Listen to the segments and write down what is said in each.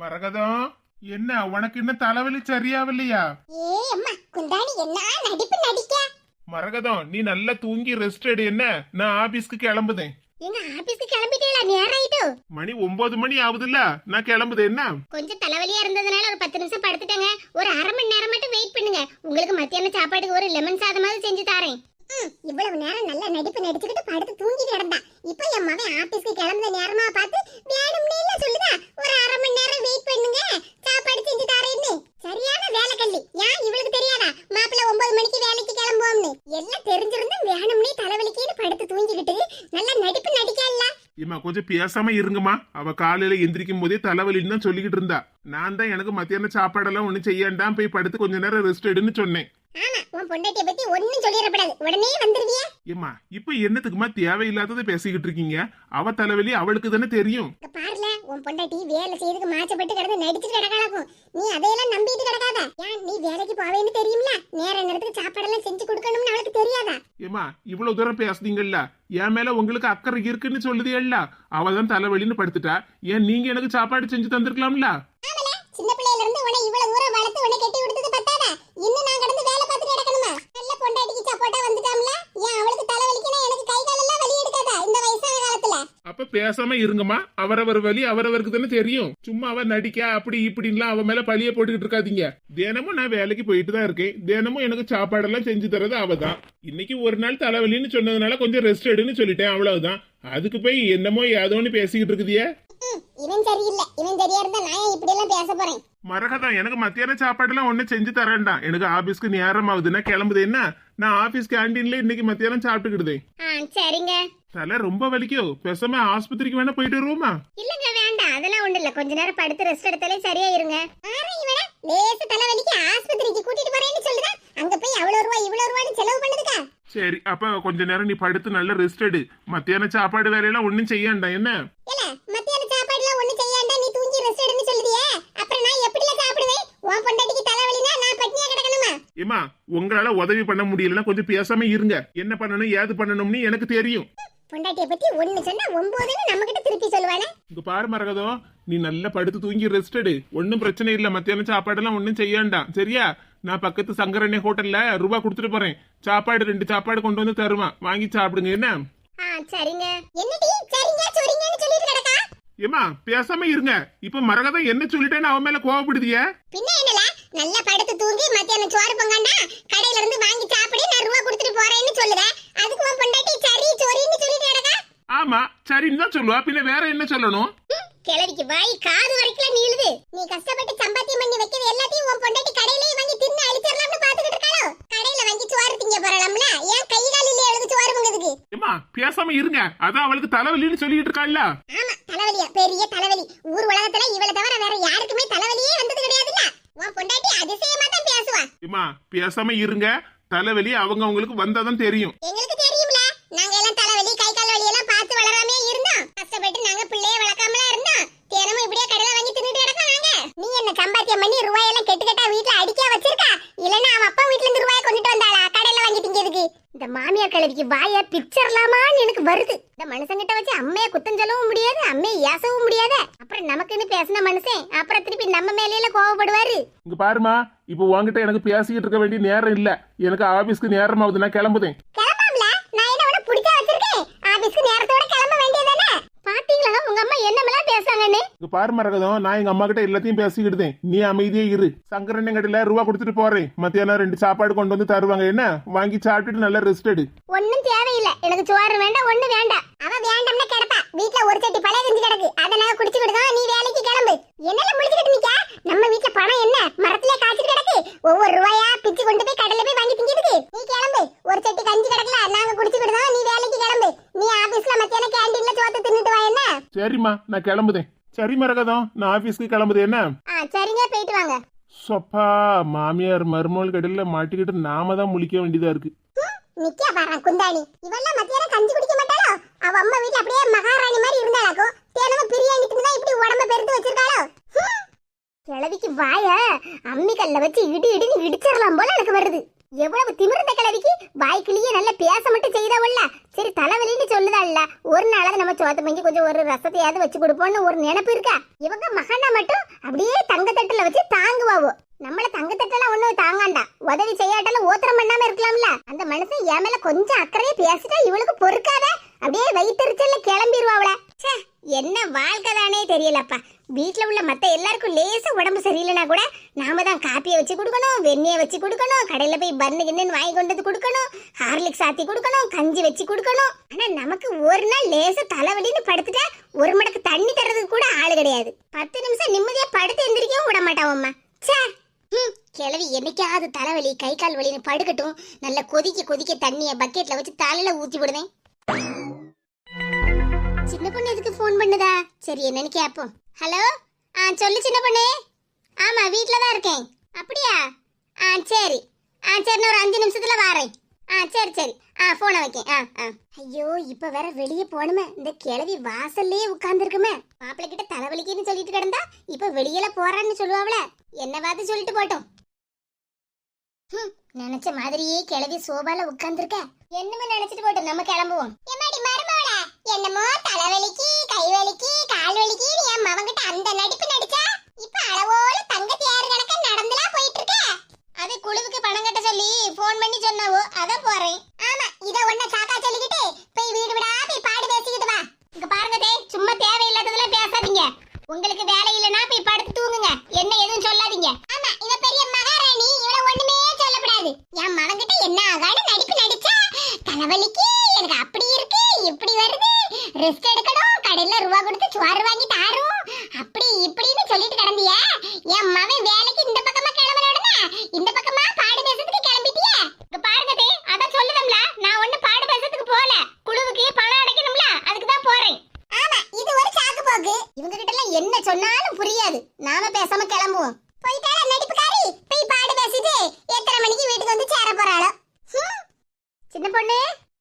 மரகதம் என்ன உனக்கு இன்னும் தலைவலி சரியாவில்லையா ஏ அம்மா குந்தாணி என்ன நடிப்பு நடிக்க? மரகதம் நீ நல்லா தூங்கி ரெஸ்ட் எடு என்ன? நான் ஆபீஸ்க்கு கிளம்புதேன். மணி ஒன்பது மணி ஆகுதுல்ல? நான் கிளம்புது என்ன? கொஞ்சம் தலைவலியா இருந்ததுனால ஒரு பத்து நிமிஷம் படுத்துட்டேங்க. ஒரு அரை மணி நேரம் மட்டும் வெயிட் பண்ணுங்க. உங்களுக்கு மத்தியான சாப்பாட்டுக்கு ஒரு லெமன் சாதமாவது செஞ்சு தரேன். இவ்வளவு நேரம் நல்ல நடிப்பு நடிச்சுக்கிட்டு படுத்து தூங்கிட்டு கிடந்தா. இப்போ என் மகன் ஆபீஸ்க்கு கிளம்புற நேரமா பார்த்து இல்ல சொல்லுதா ஒரு அரை மணி நேரம் வெயிட் பண்ணுங்க சாப்பாடு செஞ்சு தரேன்னு சரியான வேலை கல்லி ஏன் இவளுக்கு தெரியாதா மாப்பிள்ள ஒன்பது மணிக்கு வேலைக்கு கிளம்புவோம்னு எல்லாம் தெரிஞ்சிருந்தும் வேணும்னே தலைவலிக்குன்னு படுத்து தூங்கிக்கிட்டு நல்ல நடிப்பு நடிக்கல இம்மா கொஞ்சம் பேசாம இருங்கம்மா. அவ காலையில எந்திரிக்கும் போதே தலைவலின்னு தான் சொல்லிக்கிட்டு இருந்தா. நான் தான் எனக்கு மத்தியான சாப்பாடெல்லாம் ஒண்ணு செய்யாண்டாம் போய் படுத்து கொஞ்ச நேரம் ரெஸ்ட் எடுன்னு சொன்னேன். ஏம்மா இப்ப என்னத்துக்குமா தேவையில்லாததை பேசிக்கிட்டு இருக்கீங்க? அவ தலைவலி அவளுக்கு தானே தெரியும். பாருல உன் பொண்டாட்டி வேலை செய்யறதுக்கு மாச்சப்பட்டு கிடந்து நடிச்சுட்டு கிடக்காளாக்கும். நீ அதையெல்லாம் நம்பிட்டு கிடக்காத. ஏன் நீ வேலைக்கு போவேன்னு தெரியும்ல? நேர நேரத்துக்கு சாப்பாடெல்லாம் செஞ்சு கொடுக்கணும்னு ஏமா ஏம்மா இவ்வளவு தூரம் பேசுனீங்கல்ல? என் மேல உங்களுக்கு அக்கறை இருக்குன்னு சொல்லுதேல்ல அவ தான் தலைவலின்னு படுத்துட்டா. ஏன் நீங்க எனக்கு சாப்பாடு செஞ்சு தந்திருக்கலாம்ல? சின்ன பிள்ளையில இருந்து உன்னை இவ்வளவு தூரம் வளர்த்து உன்னை கட்டி விடுத்தது பத்தாதா? இன்னும் நான் கடந்து வேலை பார்த்துட்டு நடக்கணுமா நல்ல பொண்டாட்டிக்கு சப்போட்டா வந்துட்டாம்ல? ஏன் அவளுக்கு தலை அப்ப பேசாம இருங்கம்மா. அவரவர் வலி அவரவருக்கு தானே தெரியும். சும்மா அவ நடிக்க அப்படி இப்படின்லாம் அவ மேல பழிய போட்டுக்கிட்டு இருக்காதீங்க. தினமும் நான் வேலைக்கு போயிட்டு தான் இருக்கேன். தினமும் எனக்கு சாப்பாடெல்லாம் செஞ்சு தரது அவ தான் இன்னைக்கு ஒரு நாள் தலைவலின்னு சொன்னதுனால கொஞ்சம் ரெஸ்ட் எடுன்னு சொல்லிட்டேன் அவ்வளவுதான். அதுக்கு போய் என்னமோ ஏதோன்னு பேசிக்கிட்டு இருக்குதியே. இவன் சரியில்லை. இவன் சரியா இருந்தா நான் ஏன் இப்படி எல்லாம் பேச போறேன்? மரகதான் எனக்கு மத்தியான சாப்பாடுலாம் ஒன்னும் செஞ்சு தரேன்டாம் எனக்கு ஆபீஸ்க்கு நேரம் ஆகுதுன்னா கிளம்புது என்ன நான் ஆபீஸ் கேண்டீன்ல இன்னைக்கு மத்தியானம் சாப்பிட்டுக்கிடுதே. ஆ சரிங்க. தலை ரொம்ப வலிக்கோ. பேசாம ஆஸ்பத்திரிக்கு வேணா போயிட்டு வருவோமா? இல்லங்க வேண்டாம். அதெல்லாம் ஒண்ணு இல்ல. கொஞ்ச நேரம் படுத்து ரெஸ்ட் எடுத்தாலே சரியா இருங்க லேசு தலைவலிக்கு ஆஸ்பத்திரிக்கு கூட்டிட்டு போறேன்னு சொல்லுதா? அங்க போய் அவ்வளவு ரூபாய் இவ்வளவு ரூபாய்னு செலவு பண்ணுதுக்கா. சரி அப்ப கொஞ்ச நேரம் நீ படுத்து நல்ல ரெஸ்ட் எடு. மத்தியான சாப்பாடு வேலையெல்லாம் ஒன்னும் செய்யாண்டா என்ன இல்ல மத்தியான சாப்பாடுல ஒண்ணு செய்யாண்டா நீ தூங்கி ரெஸ்ட் எடுன்னு சொல்லுதியே அப்புறம் நான் எப்படில சாப்பிடுவேன் உன் பொண்டாட்டிக்கு தலைவலினா நான் பட்னியா கிடக்கணுமா ஏமா உங்களால உதவி பண்ண முடியலன்னா கொஞ்சம் பேசாம இருங்க. என்ன பண்ணணும் ஏது பண்ணணும்னு எனக்கு தெரியும். பொண்டாட்டிய பத்தி ஒண்ணு சொன்னா ஒன்பதுன்னு நம்ம கிட்ட திருப்பி சொல்லுவானே? இங்க பாரு மரகதம் நீ நல்லா படுத்து தூங்கி ரெஸ்ட் எடு. ஒன்னும் பிரச்சனை இல்ல மத்தியானம் சாப்பாடெல்லாம் ஒன்னும் செய்யாண்டாம். சரியா? நான் பக்கத்து சங்கரண்ணே ஹோட்டல்ல ரூபா கொடுத்துட்டு போறேன். சாப்பாடு ரெண்டு சாப்பாடு கொண்டு வந்து தருவான். வாங்கி சாப்பிடுங்க என்ன? சரிங்க. என்னடி சரிங்க சொரிங்கன்னு சொல்லிட்டு கிடக்கா? ஏமா பேசாம இருங்க. இப்ப மரகதம் என்ன சொல்லிட்டேன்னு அவன் மேல கோவப்படுதிய? பின்ன என்னல? நல்லா படுத்து தூங்கி மத்தியானம் சோறு பொங்கண்டா கடையில இருந்து வாங்கி சாப்பிடு நான் ரூபா கொடுத்துட்டு போறேன்னு சொல்லுத. அதுக்கு உன் பொண்டாட்டி சரி சொரின்னு சொல்லிட்டு கிடக்கா? ஆமா சரின்னு தான் சொல்லுவா. பின்ன வேற என்ன சொல்லணும்? கிழவிக்கு வாய் காது வரைக்கும் நீளுது. நீ கஷ்டப்பட்டு சம்பாத்தியம் பண்ணி வைக்கிறது எல்லாத்தையும் உன் பொண்டாட்டி கடையிலேயே வாங்கி தின்னு அழிச்சிடலாம்னு பாத்துக்கிட்டு இருக்காளோ? கடையில வாங்கி சோறு திங்க போறலாம்ல ஏன் கை கால் இல்லையே எழுது சோறு பொங்குதுக்கு ஏமா பேசாம இருங்க. அதான் அவளுக்கு தலைவலின்னு சொல்லிட்டு இருக்காள்ல. ஆமா தலைவலியா? பெரிய தலைவலி. ஊர் உலகத்துல இவளை தவிர வேற யாருக்குமே தலைவலியே வந்தது கிடையாதுல்ல. உன் பொண்டாட்டி அதிசயமா தான் பேசுவா. ஏமா பேசாம இருங்க. தலைவலி அவங்க அவங்களுக்கு வந்தாதான் தெரியும். எங்களுக்கு தெரியும்ல. நாங்க எல்லாம் தலைவலி கை கால் வலி எல்லாம் பார்த்து வளராமே இருந்தோம். கஷ்டப்பட்டு நாங்க பிள்ளைய வளர்க்காமல இருந்தோம். தினமும் இப்படியே கடையில வாங்கி தின்னுட்டு கிடக்கோம் நாங்க. நீ என்ன சம்பாத்தியம் பண்ணி ரூபாயெல்லாம் கெட்டு கெட்டா வீட்டுல அடிக்க வச்சிருக்கா? இல்லன்னா அவன் அப்பா வீட்டுல இருந்து ரூபாய் கொண்டுட்டு வந்தாளா? கடையில வாங்கி திங்கிறதுக்கு. இந்த மாமியார் கிழவிக்கு வாய பிக்சர்லாமான்னு எனக்கு வருது. இந்த மனுஷங்கிட்ட வச்சு அம்மைய குத்தம் சொல்லவும் முடியாது அம்மைய ஏசவும் முடியாது. அப்புறம் நமக்குன்னு பேசின மனுஷன் அப்புறம் திருப்பி நம்ம மேலேல கோவப்படுவாரு. இங்க பாருமா இப்போ உன்கிட்ட எனக்கு பேசிக்கிட்டு இருக்க வேண்டிய நேரம் இல்ல. எனக்கு ஆபீஸ்க்கு நேரம் ஆகுது நான் கிளம்புதேன். கிளம்பாம்ல? நான் என்ன உன பிடிச்சா வச்சிருக்கேன். ஆபீஸ்க்கு நேரத்தோட கிளம்ப வேண்டியதானே பாத்தீங்களா? உங்க அம்மா என்னமெல்லாம் பேசாங்கன்னு இங்க பாரு மரகதம் நான் எங்க அம்மா கிட்ட எல்லாத்தையும் பேசிக்கிட்டேன் நீ அமைதியே இரு. சங்கரண்ணன் கடையில ரூபா கொடுத்துட்டு போறேன். மத்தியானம் ரெண்டு சாப்பாடு கொண்டு வந்து தருவாங்க. என்ன? வாங்கி சாப்பிட்டுட்டு நல்லா ரெஸ்ட் எடு. ஒண்ணும் தேவையில்லை. எனக்கு சோறு வேண்டாம் ஒண்ணு வேண்டாம். அவ வேண்டாம்னு கிடப்பா. வீட்ல ஒரு சட்டி பழைய கஞ்சி கிடக்கு. அதை நாங்க குடிச்சு விடுதோம் நீ வேலைக்கு கிளம்பு. என்னல முடிச்சுக்கிட்டு நிக்க? நம்ம வீட்ல பணம் என்ன? மரத்திலே காய்ச்சிட்டு கிடக்கு. ஒவ்வொரு ரூபாயா பிச்சு கொண்டு போய் கடையில போய் வாங்கி திங்கிறதுக்கு நீ கிளம்பு. ஒரு சட்டி கஞ்சி கிடக்கல நாங்க குடிச்சு விடுதோம் நீ வேலைக்கு கிளம்பு. நீ ஆபீஸ்ல மத்தியானம் கேண்டீன்ல சோத்து தின்னுட்டு வா என்ன? சரிம்மா நான் கிளம்புதேன். சரி மரகதம் நான் ஆபீஸ்க்கு கிளம்புது என்ன? ஆ சரிங்க போயிட்டு வாங்க. சொப்பா மாமியார் மருமகள் கடையில மாட்டிக்கிட்டு நாம தான் முழிக்க வேண்டியதா இருக்கு. நிக்க பாரு குந்தாணி. இவெல்லாம் மத்தியானம் கஞ்சி குடிக்க மாட்டாளோ? அவ அம்மா வீட்ல அப்படியே மகாராணி மாதிரி இருந்தாளாக்கோ? தினமும் பிரியாணி தின்னு இப்படி உடம்ப பெருத்து வச்சிருக்காளோ. கிழவிக்கு வாய அம்மி கல்ல வச்சு இடி இடின்னு இடிச்சிடலாம் போல எனக்கு வருது. எவ்வளவு திமிர்ந்த கிளவிக்கு வாய்க்கிலேயே நல்லா பேச மட்டும் செய்தவல்ல? சரி தலைவலின்னு சொல்லுதாள்ல ஒரு நாளாவது நம்ம சோத்த பங்கி கொஞ்சம் ஒரு ரசத்தையாவது வச்சு கொடுப்போம்னு ஒரு நினைப்பு இருக்கா? இவங்க மகனா மட்டும் அப்படியே தங்க தட்டுல வச்சு தாங்குவாவோ? நம்மள தங்க தட்டெல்லாம் ஒண்ணும் தாங்காண்டா. உதவி செய்யாட்டாலும் ஓத்திரம் பண்ணாம இருக்கலாம்ல. அந்த மனுஷன் என் மேல கொஞ்சம் அக்கறையே பேசிட்டா இவளுக்கு பொறுக்காத. அப்படியே வயிற்றுச்சல்ல கிளம்பிடுவாவள ச்சே என்ன வாழ்க்கை தானே தெரியலப்பா. வீட்டில் உள்ள மற்ற எல்லாருக்கும் லேசாக உடம்பு சரியில்லைனா கூட நாம தான் காப்பியை வச்சு கொடுக்கணும் வெண்ணியை வச்சு கொடுக்கணும் கடையில போய் பன்னு கின்னு வாங்கி கொண்டு வந்து கொடுக்கணும் ஹார்லிக்ஸ் ஆத்தி கொடுக்கணும் கஞ்சி வச்சு கொடுக்கணும். ஆனால் நமக்கு ஒரு நாள் லேசா தலைவலின்னு படுத்துட்டா ஒரு மடக்கு தண்ணி தர்றதுக்கு கூட ஆள் கிடையாது. பத்து நிமிஷம் நிம்மதியாக படுத்து எந்திரிக்கவும் விட மாட்டாவம்மா ச்சே! ஹம், கிழவி என்னைக்காவது தலைவலி கை கால் வலின்னு படுக்கட்டும். நல்லா கொதிக்க கொதிக்க தண்ணியை பக்கெட்டில் வச்சு தலையில் ஊற்றி விடுவேன் சின்ன பொண்ணு எதுக்கு ஃபோன் பண்ணுதா? சரி என்னன்னு கேட்போம் ஹலோ? ஆ சொல்லு சின்ன பொண்ணு. ஆமா வீட்டில் தான் இருக்கேன். அப்படியா? ஆ சரி. ஆ சரி நான் ஒரு அஞ்சு நிமிஷத்தில் வாரேன். ஆ சரி சரி. ஆ ஃபோனை வைக்கேன். ஆ ஆ. ஐயோ இப்போ வேற வெளியே போகணுமே. இந்த கிழவி வாசல்லே உட்காந்துருக்குமே மாப்பிள்ளை கிட்ட தலைவலிக்குன்னு சொல்லிட்டு கிடந்தா இப்போ வெளியில போறான்னு சொல்லுவாவல என்ன பார்த்து சொல்லிட்டு போட்டோம். நினைச்ச மாதிரியே கிளவி சோபால உட்கார்ந்துருக்க. என்னமோ நினைச்சிட்டு போட்டு நம்ம கிளம்புவோம். எம்மாடி மருமவள என்னமோ தலைவலிக்கு கை வலிக்கு கால் வலிக்கு என் மவங்கிட்ட அந்த நடிப்பு நடிச்சா இப்ப அளவோல தங்கத்தி யாரு கணக்க நடந்துலாம் போயிட்டு இருக்க அது குழுவுக்கு பணம் கட்ட சொல்லி ஃபோன் பண்ணி சொன்னாவோ அத போறேன் ஆமா இத ஒண்ண சாக்கா சொல்லிக்கிட்டு போய் வீடு விடா போய் பாடு பேசிக்கிட்டு வா இங்க பாருங்க தே சும்மா தேவையில்லாததெல்லாம் பேசாதீங்க உங்களுக்கு வேலை இல்லனா போய் படுத்து தூங்குங்க என்ன எதுவும் சொல்லாதீங்க ஆமா இவ பெரிய மகாராணி இவள ஒண்ணுமே சொல்லக்கூடாது என் மகன்கிட்ட என்ன ஆகாடு நடிப்பு நடிச்சா தலைவலிக்கு எனக்கு அப்படி இருக்கு இப்படி வருது. ரெஸ்ட் எடுக்கணும் கடையில ரூபா கொடுத்து சோறு வாங்கி தாரும். அப்படி இப்படின்னு சொல்லிட்டு கிடந்திய. என் மகன் வேலைக்கு இந்த பக்கமா கிளம்பின உடனே இந்த பக்கமா பாடு பேசுறதுக்கு கிளம்பிட்டிய. இங்க பாருங்க அதான் சொல்லுதம்ல நான் ஒண்ணு பாடு பேசுறதுக்கு போல குழுவுக்கு பணம் அடைக்கணும்ல அதுக்கு தான் போறேன். ஆமா இது ஒரு சாக்கு போக்கு. இவங்க கிட்ட எல்லாம் என்ன சொன்னாலும் புரியாது. நாம பேசாம கிளம்புவோம். போயிட்டால நடிப்புக்காரி போய் பாடு பேசிட்டு எத்தனை மணிக்கு வீட்டுக்கு வந்து சேர போறாளோ ஹம். சின்ன பொண்ணு.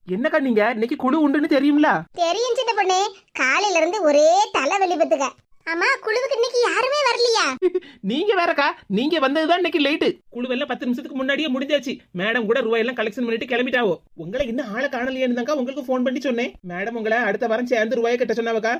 என்னக்கா நீங்க? இன்னைக்கு குழு உண்டுன்னு தெரியும்ல. தெரியும் சின்ன பொண்ணு. காலையில இருந்து ஒரே தலைவலி பத்துக்க ஆமா குழுவுக்கு இன்னைக்கு யாருமே வரலையா? நீங்க வேறக்கா. நீங்க வந்ததுதான் இன்னைக்கு லேட்டு குழுவெல்லாம் பத்து நிமிஷத்துக்கு முன்னாடியே முடிஞ்சாச்சு. மேடம் கூட ரூபாய் எல்லாம் கலெக்ஷன் பண்ணிட்டு கிளம்பிட்டாவோ. உங்களை இன்னும் ஆளை காணலையேன்னு தான்க்கா உங்களுக்கு ஃபோன் பண்ணி சொன்னேன். மேடம் உங்களை அடுத்த வாரம் சேர்ந்து ரூபாயை கட்ட சொன்னாவக்கா?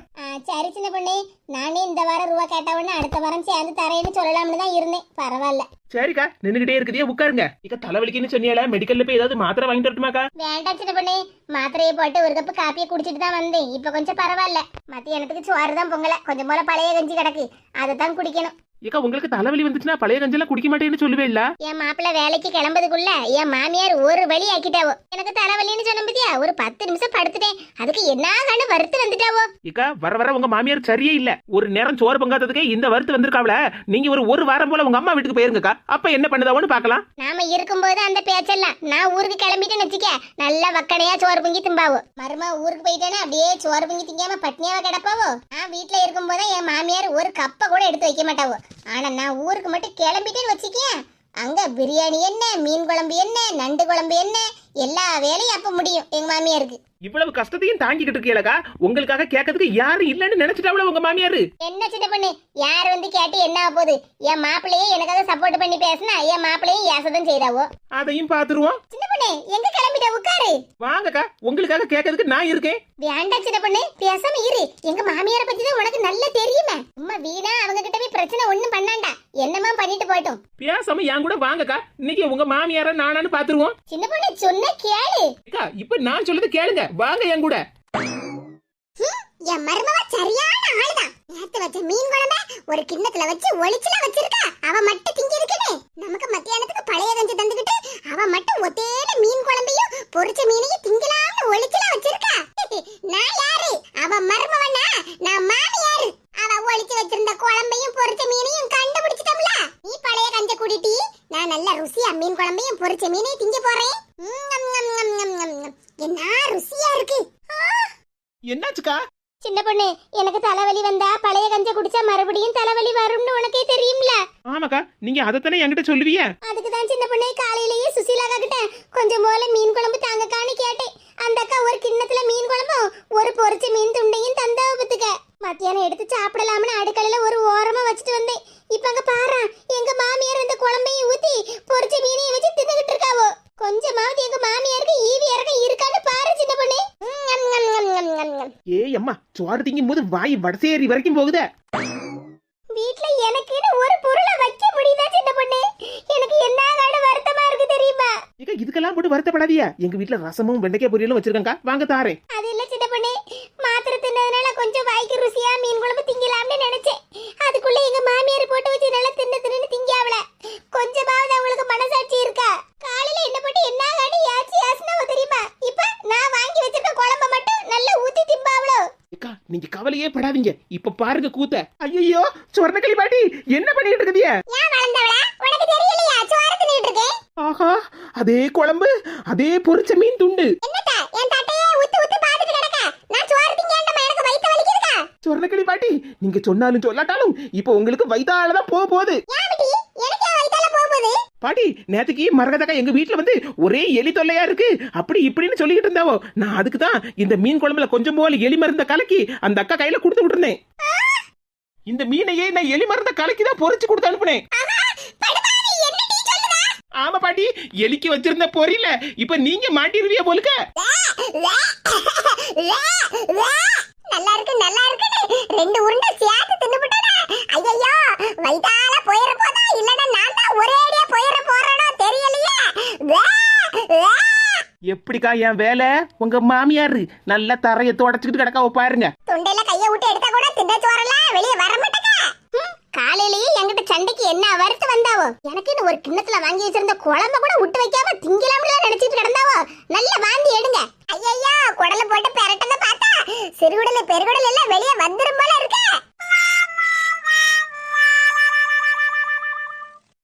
சரி சின்ன பொண்ணு. நானே இந்த வாரம் ரூபா கேட்டவொடனே அடுத்த வாரம் சேர்ந்து தரேன்னு சொல்லலாம்னு தான் இருந்தேன். பரவாயில்ல. சரிக்கா நின்னுகிட்டே இருக்குதே உட்காருங்க. இக்க தலைவலிக்குன்னு சொன்னியால மெடிக்கல்ல போய் ஏதாவது மாத்திரை வாங்கிட்டு வரட்டுமாக்கா? வேண்டாம் சின்ன பொண்ணு. மாத்திரையை போட்டு ஒரு கப்பு காப்பியை குடிச்சிட்டு தான் வந்தேன். இப்ப கொஞ்சம் பரவாயில்ல. மத்தியானத்துக்கு சோறு தான் பொங்கல. கொஞ்சம் போல பழைய கஞ்சி கிடக்கு. அதை தான் குடிக்கணும். ஏக்கா உங்களுக்கு தலைவலி வந்துச்சுன்னா பழைய கஞ்செல்லாம் குடிக்க மாட்டேன்னு சொல்லுவே இல்ல. என் மாப்பிள்ளை வேலைக்கு கிளம்புறதுக்குள்ள என் மாமியார் ஒரு வழி ஆக்கிட்டாவோ? எனக்கு தலைவலின்னு சொன்ன பத்தியா? ஒரு பத்து நிமிஷம் படுத்துட்டேன். அதுக்கு என்ன கண்ணு வறுத்து வந்துட்டாவோ? ஏக்கா வர வர உங்க மாமியார் சரியே இல்ல. ஒரு நேரம் சோறு பொங்காததுக்கே இந்த வருத்து வந்திருக்காவல. நீங்க ஒரு ஒரு வாரம் போல உங்க அம்மா வீட்டுக்கு போயிருங்கக்கா. அப்ப என்ன பண்ணுதாவோன்னு பார்க்கலாம். நாம இருக்கும்போது அந்த பேச்செல்லாம் நான் ஊருக்கு கிளம்பிட்டேன்னு வச்சுக்க நல்லா வக்கனையா சோறு பொங்கி திம்பாவோ? மருமா ஊருக்கு போயிட்டேன்னா அப்படியே சோறு பொங்கி திங்காம பட்னியாவா கிடப்பாவோ? நான் வீட்டுல இருக்கும்போது என் மாமியார் ஒரு கப்பை கூட எடுத்து வைக்க மாட்டாவோ? ஆனா நான் ஊருக்கு மட்டும் கிளம்பிட்டேன்னு வச்சுக்கேன். அங்க பிரியாணி என்ன மீன் குழம்பு என்ன நண்டு குழம்பு என்ன எல்லா வேலையும் அப்ப முடியும் எங்க மாமியாருக்கு. இவ்வளவு கஷ்டத்தையும் தாங்கிக்கிட்டு இருக்கீங்களக்கா? உங்களுக்காக கேட்கறதுக்கு யாரும் இல்லன்னு நினைச்சிட்டாவல உங்க மாமியாரு? என்ன சின்ன பொண்ணு? யார் வந்து கேட்டு என்ன போகுது? என் மாப்பிள்ளையே எனக்காக சப்போர்ட் பண்ணி பேசினா என் மாப்பிள்ளையும் ஏசதான் செய்தாவோ? அதையும் பாத்துருவோம் சின்ன பொண்ணு எங்க கிளம்பிட்ட? உட்காரு. வாங்கக்கா உங்களுக்காக கேட்கறதுக்கு நான் இருக்கேன். வேண்டாம் சின்ன பொண்ணு பேசாம இரு. எங்க மாமியார பத்தி தான் உனக்கு நல்லா தெரியுமே. அம்மா வீணா அவங்க கிட்ட போய் பிரச்சனை ஒண்ணும் பண்ணாண்டா. என்னமா பண்ணிட்டு போயிட்டோம் பேசாம என் கூட வாங்கக்கா. இன்னைக்கு உங்க மாமியார நானான்னு பாத்துருவோம் சின்ன பொண்ணு சொன்ன கேளு? அக்கா இப்ப நான் சொல்றது கேளுங்க. வாங்க என் கூட. என் மருமவ சரியான ஆளுதான் நேத்து வச்ச மீன் குழம்ப ஒரு கிண்ணத்துல வச்சு ஒளிச்சுல வச்சிருக்கா. அவ மட்டும் திங்கிருக்கனே நமக்கு மத்தியானத்துக்கு பழைய கஞ்சி தந்துகிட்டு அவ மட்டும் ஒத்தேல மீன் குழம்பையும் பொரிச்ச மீனையும் திங்கலாம்னு ஒளிச்சுல வச்சிருக்கா. நான் யாரு? அவ மருமவனா? நான் மாமியாரு. அவ ஒளிச்சு வச்சிருந்த குழம்பையும் பொரிச்ச மீனையும் கண்டுபிடிச்சிட்டோம்ல. நீ பழைய கஞ்ச குடிட்டி நான் நல்ல ருசியா மீன் குழம்பையும் பொரிச்ச மீனையும் திங்க போறேன் ம், ஞம், ஞம், ஞம், ஞம், ஞம், ஞம். என்ன ருசியா இருக்கு ஆ! என்னாச்சுக்கா சின்ன பொண்ணு எனக்கு தலைவலி வந்தா பழைய கஞ்ச குடிச்சா மறுபடியும் தலைவலி வரும்னு உனக்கே தெரியும்ல? ஆமாக்கா நீங்க அதைத்தானே என்கிட்ட சொல்லுவிய அதுக்கு தான் சின்ன பொண்ணு காலையிலேயே சுசீலாக்கா கிட்ட கொஞ்சம் போல மீன் குழம்பு தாங்கக்கான்னு கேட்டேன் அந்த அக்கா ஒரு கிண்ணத்துல மீன் குழம்பும் ஒரு பொரிச்ச மீன் துண்டையும் தந்தாவ பத்துக்க மத்தியானம் எடுத்து சாப்பிடலாம்னு அடுக்கலையில ஒரு ஓரமா வச்சுட்டு வந்தேன் இப்ப அங்க பாரு எங்க மாமியார் இந்த குழம்பையும் ஊத்தி பொரிச்ச மீனையும் வச்சு தின்னுகிட்டு இருக்காவோ சோறு திங்கும் போது வாய் வடசேரி வரைக்கும் போகுதே. வீட்ல எனக்குன்னு ஒரு பொருளை வைக்க முடியுதா சின்ன பொண்ணு? எனக்கு என்ன காடு வருத்தமா இருக்கு தெரியுமா? ஏக்கா இதுக்கெல்லாம் போட்டு வருத்தப்படாதீங்க. எங்க வீட்ல ரசமும் வெண்டைக்காய் பொரியலும் வச்சிருக்கேங்க வாங்க தாரேன். அது இல்ல சின்ன பொண்ணு. மாத்திரை தின்னதுனால கொஞ்சம் வாய்க்கு ருசியா மீன் குழம்பு திங்கலாம்னு நினைச்சேன். அதுக்குள்ள எங்க மாமியார் போட்டு வச்சு நல்லா தின்னு தின்னு திங்காவல கொஞ்சமாவது அவங்களுக்கு மனசாட்சி இருக்கா காலையில என்ன போட்டு என்ன காடி யாச்சி யாசினாவோ தெரியுமா இப்ப நான் வாங்கி வச்சிருக்க குழம்ப மட்டும் நல்லா ஊத்தி திம்பாவளோ ஏக்கா நீங்க கவலையே படாதீங்க. இப்ப பாருங்க கூத்த. ஐயோ சொர்ணக்கிளி பாட்டி என்ன பண்ணிட்டு இருக்கீங்க? ஆஹா அதே குழம்பு அதே பொரிச்ச மீன் துண்டு. என்னத்த? என் தட்டையே ஊத்து ஊத்து பாத்துட்டு கிடக்க. நான் சோறு திங்காண்டமா எனக்கு வயித்து வலிக்குதுக்கா? சொர்ணக்கிளி பாட்டி நீங்க சொன்னாலும் சொல்லாட்டாலும் இப்ப உங்களுக்கு வயித்தாலதான் போக போகுது ஏன் பிட்டி எனக்கு ஏன் வயித்தால போகுது பாட்டி நேத்துக்கு மரகதக்கா எங்க வீட்டில் வந்து ஒரே எலி தொல்லையா இருக்கு. அப்படி இப்படின்னு சொல்லிக்கிட்டு இருந்தாவோ. நான் அதுக்கு தான் இந்த மீன் குழம்புல கொஞ்சம் போல எலி மருந்த கலக்கி அந்த அக்கா கையில கொடுத்து விட்டுருந்தேன். இந்த மீனையே நான் எலி மருந்த கலக்கி தான் பொறிச்சு கொடுத்து அனுப்புனேன். ஆமா பாட்டி எலிக்கு வச்சிருந்த பொரியல இப்ப நீங்க மாட்டிருவிய போலுக்க. நல்லா இருக்கு நல்லா இருக்கு. ரெண்டு உருண்டை சேர்த்து தின்னுபிட்டா ஐயோ வயித்தால போயிட போதா? இல்லனா இப்படிக்கா என் வேலை? உங்க மாமியாரு நல்ல தரையை தொடச்சுக்கிட்டு கிடக்கா பாருங்க. தொண்டையில கைய விட்டு எடுத்தா கூட திண்டச்சு வரல வெளியே வர மாட்டேங்க காலையிலயே எங்கிட்ட சண்டைக்கு என்ன வறுத்து வந்தாவோ? எனக்கு இன்னும் ஒரு கிண்ணத்துல வாங்கி வச்சிருந்த குழம்ப கூட விட்டு வைக்காம திங்கலாம்ல நினைச்சிட்டு கிடந்தாவோ? நல்ல வாந்தி எடுங்க. ஐயா குடல போட்டு பெரட்டன்னு பார்த்தா சிறுகுடல பெருகுடல் எல்லாம் வெளியே வந்துரும் போல இருக்கு.